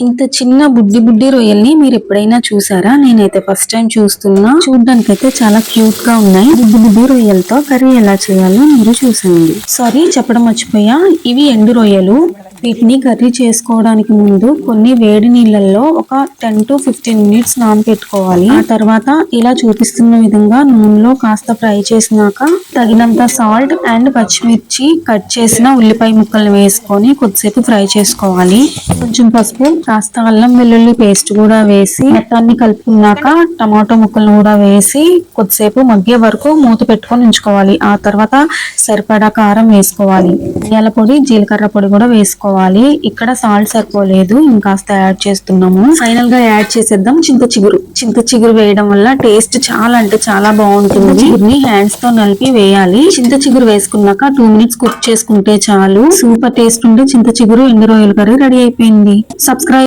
ఇంత చిన్న బుడ్డి బుడ్డి రొయ్యల్ని మీరు ఎప్పుడైనా చూసారా? నేనైతే ఫస్ట్ టైం చూస్తున్నా. చూడడానికి అయితే చాలా క్యూట్గా ఉన్నాయి. బుడ్డి బుడ్డి రొయ్యలతో కర్రీ ఎలా చేయాలో మీరు చూసేయండి. సారీ చెప్పడం మర్చిపోయా. ఇవి ఎండు రొయ్యలు. వీటిని కర్రీ చేసుకోవడానికి ముందు కొన్ని వేడి నీళ్ళల్లో ఒక టెన్ టు ఫిఫ్టీన్ మినిట్స్ నానబెట్టుకోవాలి ఆ తర్వాత ఇలా చూపిస్తున్న విధంగా నూనెలో కాస్త ఫ్రై చేసినాక తగినంత సాల్ట్ అండ్ పచ్చిమిర్చి కట్ చేసిన ఉల్లిపాయ ముక్కలు వేసుకొని కొద్దిసేపు ఫ్రై చేసుకోవాలి. కొంచెం పసుపు కాస్త అల్లం వెల్లుల్లి పేస్ట్ కూడా వేసి మొత్తాన్ని కలుపుకున్నాక టమాటో ముక్కలను కూడా వేసి కొద్దిసేపు మగ్గే వరకు మూత పెట్టుకొని ఉంచుకోవాలి. ఆ తర్వాత సరిపడా కారం వేసుకోవాలి. ధనియాల పొడి జీలకర్ర పొడి కూడా వేసుకోవాలి. వేసుకోవాలి. ఇక్కడ సాల్ట్ సరిపోలేదు. ఇంకాస్త యాడ్ చేస్తున్నాము. ఫైనల్గా యాడ్ చేసేద్దాం. చింత చిగురు. చింత చిగురు వేయడం వల్ల టేస్ట్ చాలా అంటే చాలా బాగుంటుంది. చిగురుని హ్యాండ్స్తో నలిపి వేయాలి. చింత చిగురు వేసుకున్నాక టూ మినిట్స్ కుక్ చేసుకుంటే చాలు. సూపర్ టేస్ట్ ఉండే చింత చిగురు ఎండు రొయ్యల కర్రీ రెడీ అయిపోయింది. సబ్స్క్రైబ్